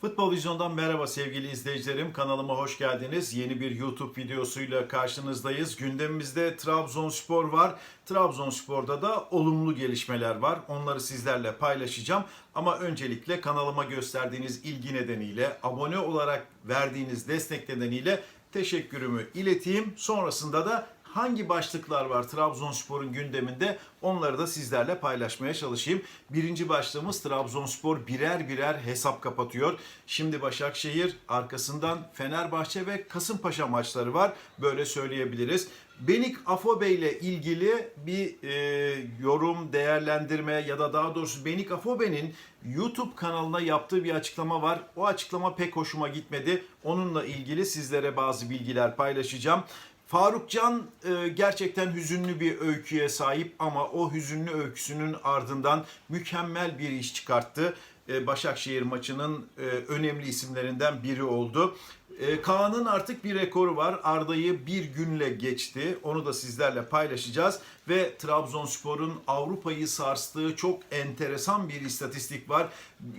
Futbol Vizyon'dan merhaba sevgili izleyicilerim. Kanalıma hoş geldiniz. Yeni bir YouTube videosuyla karşınızdayız. Gündemimizde Trabzonspor var. Trabzonspor'da da olumlu gelişmeler var. Onları sizlerle paylaşacağım. Ama öncelikle kanalıma gösterdiğiniz ilgi nedeniyle, abone olarak verdiğiniz destek nedeniyle teşekkürümü ileteyim. Sonrasında da hangi başlıklar var Trabzonspor'un gündeminde onları da sizlerle paylaşmaya çalışayım. Birinci başlığımız Trabzonspor birer birer hesap kapatıyor. Şimdi Başakşehir arkasından Fenerbahçe ve Kasımpaşa maçları var. Böyle söyleyebiliriz. Benik Afobe ile ilgili bir e, yorum, değerlendirme ya da daha doğrusu Benik Afobe'nin YouTube kanalına yaptığı bir açıklama var. O açıklama pek hoşuma gitmedi. Onunla ilgili sizlere bazı bilgiler paylaşacağım. Faruk Can e, gerçekten hüzünlü bir öyküye sahip ama o hüzünlü öyküsünün ardından mükemmel bir iş çıkarttı. E, Başakşehir maçının e, önemli isimlerinden biri oldu. E, Kaan'ın artık bir rekoru var. Arda'yı bir günle geçti. Onu da sizlerle paylaşacağız. Ve Trabzonspor'un Avrupa'yı sarstığı çok enteresan bir istatistik var.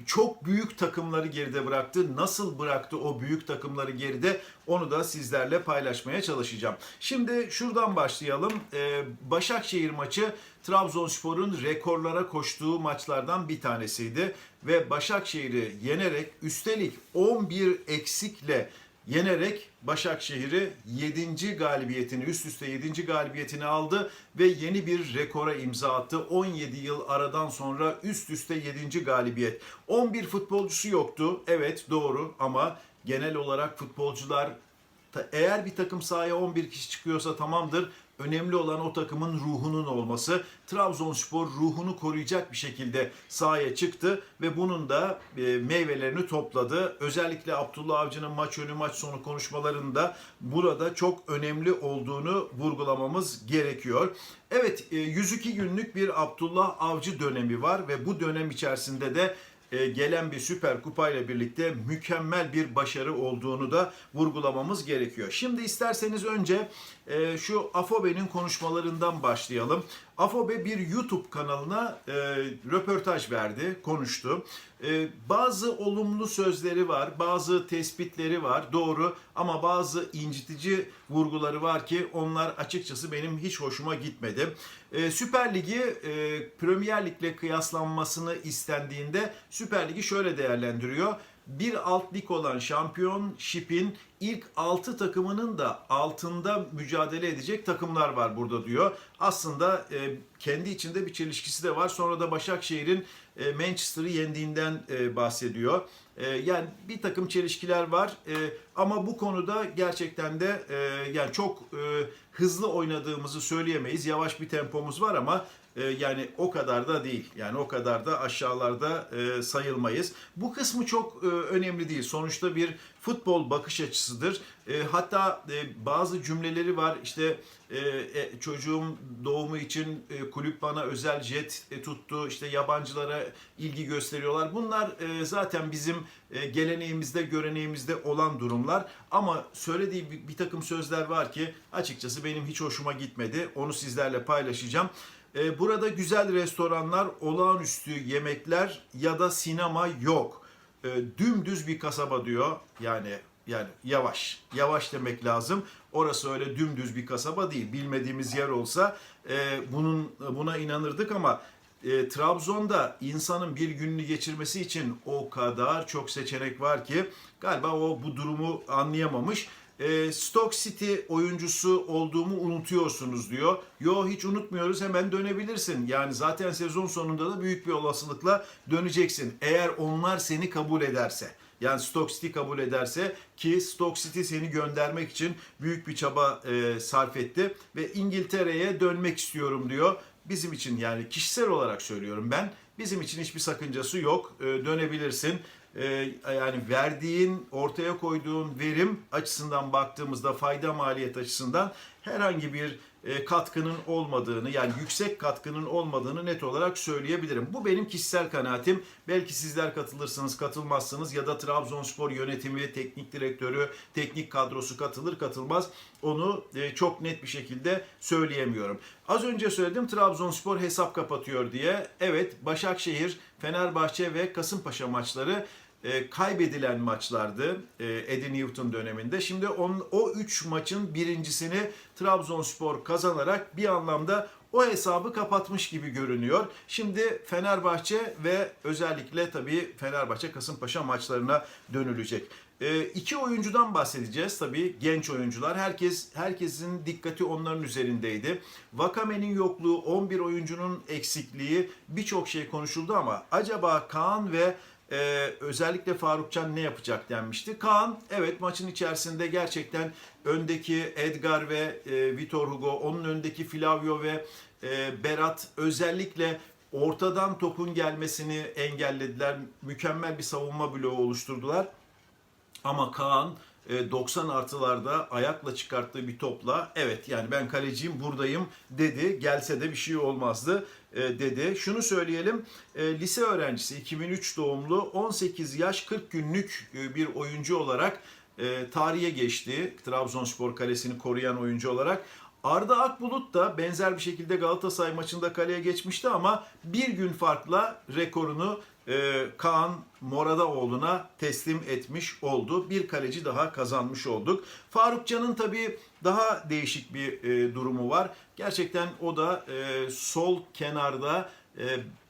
Çok büyük takımları geride bıraktı. Nasıl bıraktı o büyük takımları geride onu da sizlerle paylaşmaya çalışacağım. Şimdi şuradan başlayalım. E, Başakşehir maçı Trabzonspor'un rekorlara koştuğu maçlardan bir tanesiydi. Ve Başakşehir'i yenerek üstelik 11 eksikle yenerek Başakşehir'i 7. galibiyetini üst üste 7. galibiyetini aldı ve yeni bir rekora imza attı. 17 yıl aradan sonra üst üste 7. galibiyet. 11 futbolcusu yoktu. Evet doğru ama genel olarak futbolcular eğer bir takım sahaya 11 kişi çıkıyorsa tamamdır. Önemli olan o takımın ruhunun olması. Trabzonspor ruhunu koruyacak bir şekilde sahaya çıktı ve bunun da e, meyvelerini topladı. Özellikle Abdullah Avcı'nın maç önü maç sonu konuşmalarında burada çok önemli olduğunu vurgulamamız gerekiyor. Evet e, 102 günlük bir Abdullah Avcı dönemi var ve bu dönem içerisinde de e, gelen bir Süper Kupa ile birlikte mükemmel bir başarı olduğunu da vurgulamamız gerekiyor. Şimdi isterseniz önce e, şu Afobe'nin konuşmalarından başlayalım. Afobe bir YouTube kanalına e, röportaj verdi, konuştu. E, bazı olumlu sözleri var, bazı tespitleri var, doğru ama bazı incitici vurguları var ki onlar açıkçası benim hiç hoşuma gitmedi. E, Süper Ligi e, Premier Lig'le kıyaslanmasını istendiğinde Süper Ligi şöyle değerlendiriyor bir alt lig olan Championship'in ilk 6 takımının da altında mücadele edecek takımlar var burada diyor. Aslında e, kendi içinde bir çelişkisi de var. Sonra da Başakşehir'in Manchester'ı yendiğinden e, bahsediyor. E, yani bir takım çelişkiler var e, ama bu konuda gerçekten de e, yani çok e, hızlı oynadığımızı söyleyemeyiz. Yavaş bir tempomuz var ama e, yani o kadar da değil. Yani o kadar da aşağılarda e, sayılmayız. Bu kısmı çok e, önemli değil. Sonuçta bir futbol bakış açısıdır. E, hatta e, bazı cümleleri var. İşte e, e, çocuğum doğumu için e, kulüp bana özel jet e, tuttu. İşte yabancılara ilgi gösteriyorlar. Bunlar e, zaten bizim e, geleneğimizde, göreneğimizde olan durumlar. Ama söylediği bir, bir takım sözler var ki açıkçası benim hiç hoşuma gitmedi. Onu sizlerle paylaşacağım. E, Burada güzel restoranlar, olağanüstü yemekler ya da sinema yok. E, Dümdüz bir kasaba diyor. Yani yani yavaş, yavaş demek lazım. Orası öyle dümdüz bir kasaba değil. Bilmediğimiz yer olsa e, bunun buna inanırdık ama e, Trabzon'da insanın bir gününü geçirmesi için o kadar çok seçenek var ki galiba o bu durumu anlayamamış. E, Stoke City oyuncusu olduğumu unutuyorsunuz diyor. Yo hiç unutmuyoruz hemen dönebilirsin. Yani zaten sezon sonunda da büyük bir olasılıkla döneceksin. Eğer onlar seni kabul ederse. Yani Stoke City kabul ederse ki Stoke City seni göndermek için büyük bir çaba e, sarf etti ve İngiltere'ye dönmek istiyorum diyor. Bizim için yani kişisel olarak söylüyorum ben. Bizim için hiçbir sakıncası yok. E, dönebilirsin. E, yani verdiğin, ortaya koyduğun verim açısından baktığımızda fayda maliyet açısından herhangi bir e, katkının olmadığını yani yüksek katkının olmadığını net olarak söyleyebilirim. Bu benim kişisel kanaatim. Belki sizler katılırsınız, katılmazsınız ya da Trabzonspor yönetimi, teknik direktörü, teknik kadrosu katılır, katılmaz. Onu e, çok net bir şekilde söyleyemiyorum. Az önce söyledim Trabzonspor hesap kapatıyor diye. Evet Başakşehir, Fenerbahçe ve Kasımpaşa maçları e, kaybedilen maçlardı e, Eddie Newton döneminde. Şimdi on, o 3 maçın birincisini Trabzonspor kazanarak bir anlamda o hesabı kapatmış gibi görünüyor. Şimdi Fenerbahçe ve özellikle tabii Fenerbahçe Kasımpaşa maçlarına dönülecek. E, iki oyuncudan bahsedeceğiz tabii genç oyuncular. Herkes herkesin dikkati onların üzerindeydi. Vakame'nin yokluğu, 11 oyuncunun eksikliği birçok şey konuşuldu ama acaba Kaan ve ee, özellikle Farukcan ne yapacak denmişti. Kaan evet maçın içerisinde gerçekten öndeki Edgar ve e, Vitor Hugo, onun öndeki Flavio ve e, Berat özellikle ortadan topun gelmesini engellediler. Mükemmel bir savunma bloğu oluşturdular. Ama Kaan e, 90 artılarda ayakla çıkarttığı bir topla evet yani ben kaleciyim buradayım dedi. Gelse de bir şey olmazdı e, dedi. Şunu söyleyelim e, lise öğrencisi 2003 doğumlu 18 yaş 40 günlük e, bir oyuncu olarak e, tarihe geçti. Trabzonspor kalesini koruyan oyuncu olarak. Arda Akbulut da benzer bir şekilde Galatasaray maçında kaleye geçmişti ama bir gün farkla rekorunu e, Kaan Moradaoğlu'na teslim etmiş oldu. Bir kaleci daha kazanmış olduk. Faruk Can'ın tabii daha değişik bir e, durumu var. Gerçekten o da e, sol kenarda e,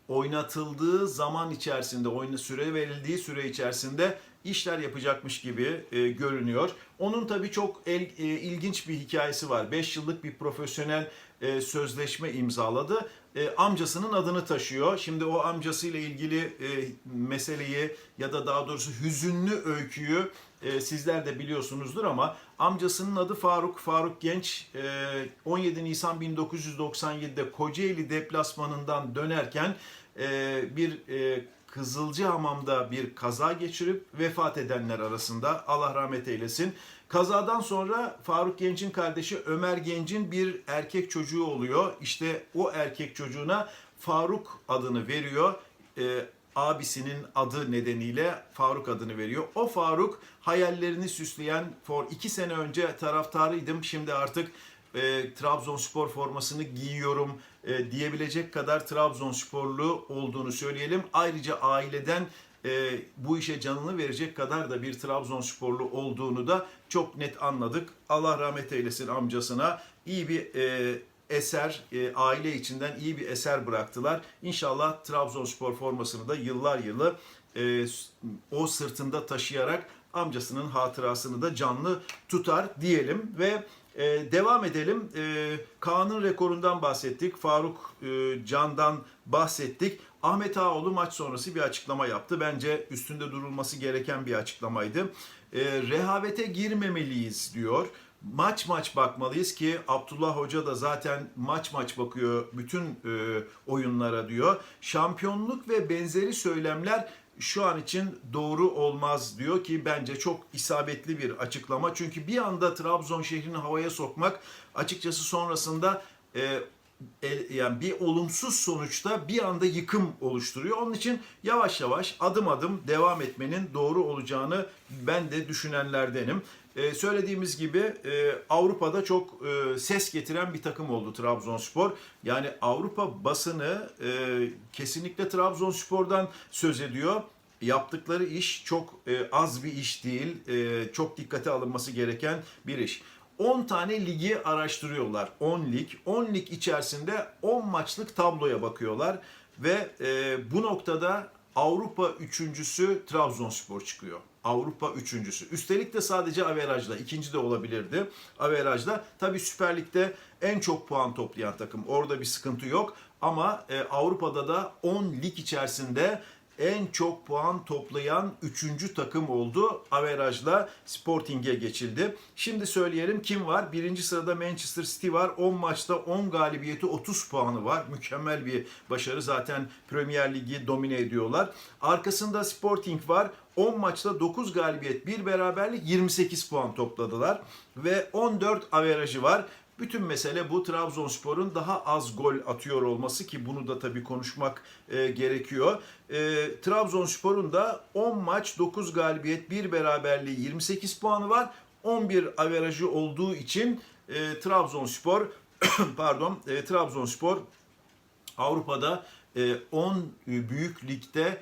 oynatıldığı zaman içerisinde, oyuna süre verildiği süre içerisinde işler yapacakmış gibi e, görünüyor. Onun tabii çok el, e, ilginç bir hikayesi var. 5 yıllık bir profesyonel e, sözleşme imzaladı. E, amcasının adını taşıyor. Şimdi o amcasıyla ilgili e, meseleyi ya da daha doğrusu hüzünlü öyküyü e, sizler de biliyorsunuzdur ama amcasının adı Faruk. Faruk Genç e, 17 Nisan 1997'de Kocaeli deplasmanından dönerken e, bir e, Kızılcahamam'da bir kaza geçirip vefat edenler arasında Allah rahmet eylesin. Kazadan sonra Faruk Genç'in kardeşi Ömer Genç'in bir erkek çocuğu oluyor. İşte o erkek çocuğuna Faruk adını veriyor. Ee, abisinin adı nedeniyle Faruk adını veriyor. O Faruk hayallerini süsleyen, for iki sene önce taraftarıydım. Şimdi artık e, Trabzonspor formasını giyiyorum e, diyebilecek kadar Trabzonsporlu olduğunu söyleyelim. Ayrıca aileden e, bu işe canını verecek kadar da bir Trabzonsporlu olduğunu da çok net anladık. Allah rahmet eylesin amcasına. iyi bir e, eser, e, aile içinden iyi bir eser bıraktılar. İnşallah Trabzonspor formasını da yıllar yılı e, o sırtında taşıyarak amcasının hatırasını da canlı tutar diyelim ve ee, devam edelim. Ee, Kaan'ın rekorundan bahsettik. Faruk e, Can'dan bahsettik. Ahmet Ağoğlu maç sonrası bir açıklama yaptı. Bence üstünde durulması gereken bir açıklamaydı. Ee, rehavete girmemeliyiz diyor. Maç maç bakmalıyız ki Abdullah Hoca da zaten maç maç bakıyor bütün e, oyunlara diyor. Şampiyonluk ve benzeri söylemler şu an için doğru olmaz diyor ki bence çok isabetli bir açıklama. Çünkü bir anda Trabzon şehrini havaya sokmak açıkçası sonrasında e, e, yani bir olumsuz sonuçta bir anda yıkım oluşturuyor. Onun için yavaş yavaş adım adım devam etmenin doğru olacağını ben de düşünenlerdenim. Ee, söylediğimiz gibi e, Avrupa'da çok e, ses getiren bir takım oldu Trabzonspor. Yani Avrupa basını e, kesinlikle Trabzonspor'dan söz ediyor. Yaptıkları iş çok e, az bir iş değil. E, çok dikkate alınması gereken bir iş. 10 tane ligi araştırıyorlar. 10 lig. 10 lig içerisinde 10 maçlık tabloya bakıyorlar. Ve e, bu noktada Avrupa üçüncüsü Trabzonspor çıkıyor. Avrupa üçüncüsü. Üstelik de sadece averajla. ikinci de olabilirdi averajla. Tabii Süper Lig'de en çok puan toplayan takım. Orada bir sıkıntı yok. Ama e, Avrupa'da da 10 lig içerisinde en çok puan toplayan 3. takım oldu. Averajla Sporting'e geçildi. Şimdi söyleyelim kim var? Birinci sırada Manchester City var. 10 maçta 10 galibiyeti 30 puanı var. Mükemmel bir başarı. Zaten Premier Ligi domine ediyorlar. Arkasında Sporting var. 10 maçta 9 galibiyet, 1 beraberlik 28 puan topladılar ve 14 averajı var. Bütün mesele bu Trabzonspor'un daha az gol atıyor olması ki bunu da tabii konuşmak e, gerekiyor. E, Trabzonspor'un da 10 maç 9 galibiyet 1 beraberliği 28 puanı var. 11 averajı olduğu için e, Trabzonspor pardon e, Trabzonspor Avrupa'da e, 10 büyük ligde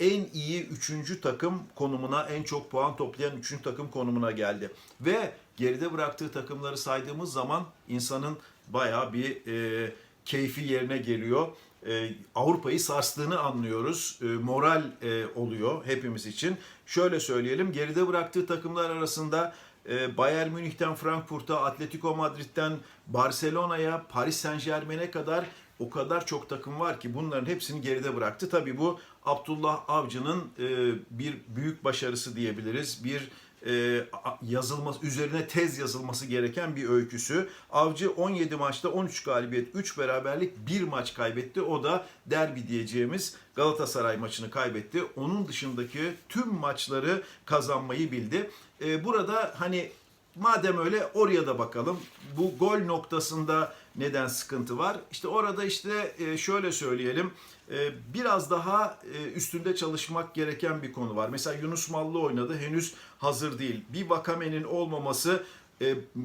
en iyi üçüncü takım konumuna, en çok puan toplayan üçüncü takım konumuna geldi. Ve geride bıraktığı takımları saydığımız zaman insanın bayağı bir e, keyfi yerine geliyor. E, Avrupa'yı sarstığını anlıyoruz. E, moral e, oluyor hepimiz için. Şöyle söyleyelim, geride bıraktığı takımlar arasında e, Bayern Münih'ten Frankfurt'a, Atletico Madrid'den Barcelona'ya, Paris Saint Germain'e kadar o kadar çok takım var ki bunların hepsini geride bıraktı. Tabii bu Abdullah Avcı'nın e, bir büyük başarısı diyebiliriz. Bir e, yazılması üzerine tez yazılması gereken bir öyküsü. Avcı 17 maçta 13 galibiyet, 3 beraberlik, 1 maç kaybetti. O da derbi diyeceğimiz Galatasaray maçını kaybetti. Onun dışındaki tüm maçları kazanmayı bildi. E, burada hani Madem öyle oraya da bakalım. Bu gol noktasında neden sıkıntı var? İşte orada işte e, şöyle söyleyelim. e, Biraz daha e, üstünde çalışmak gereken bir konu var. Mesela Yunus Mallı oynadı. Henüz hazır değil. Bir Vakame'nin olmaması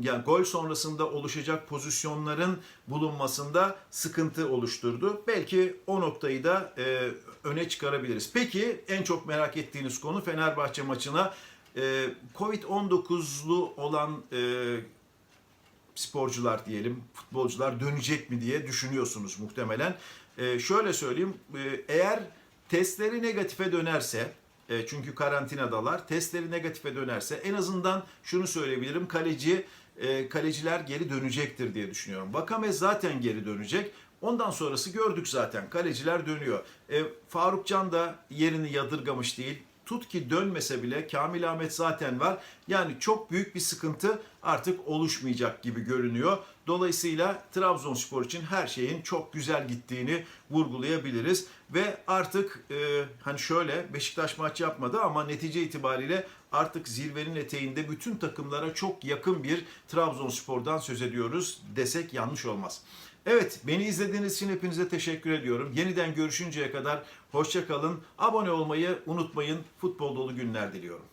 yani gol sonrasında oluşacak pozisyonların bulunmasında sıkıntı oluşturdu. Belki o noktayı da öne çıkarabiliriz. Peki en çok merak ettiğiniz konu Fenerbahçe maçına e, Covid-19'lu olan sporcular diyelim, futbolcular dönecek mi diye düşünüyorsunuz muhtemelen. E, şöyle söyleyeyim, e, eğer testleri negatife dönerse, e, çünkü karantinadalar, testleri negatife dönerse en azından şunu söyleyebilirim, kaleci e, kaleciler geri dönecektir diye düşünüyorum. Vakame zaten geri dönecek. Ondan sonrası gördük zaten. Kaleciler dönüyor. E, Faruk Can da yerini yadırgamış değil. Tut ki dönmese bile Kamil Ahmet zaten var. Yani çok büyük bir sıkıntı artık oluşmayacak gibi görünüyor. Dolayısıyla Trabzonspor için her şeyin çok güzel gittiğini vurgulayabiliriz. Ve artık e, hani şöyle Beşiktaş maç yapmadı ama netice itibariyle artık zirvenin eteğinde bütün takımlara çok yakın bir Trabzonspor'dan söz ediyoruz desek yanlış olmaz. Evet, beni izlediğiniz için hepinize teşekkür ediyorum. Yeniden görüşünceye kadar hoşça kalın. Abone olmayı unutmayın. Futbol dolu günler diliyorum.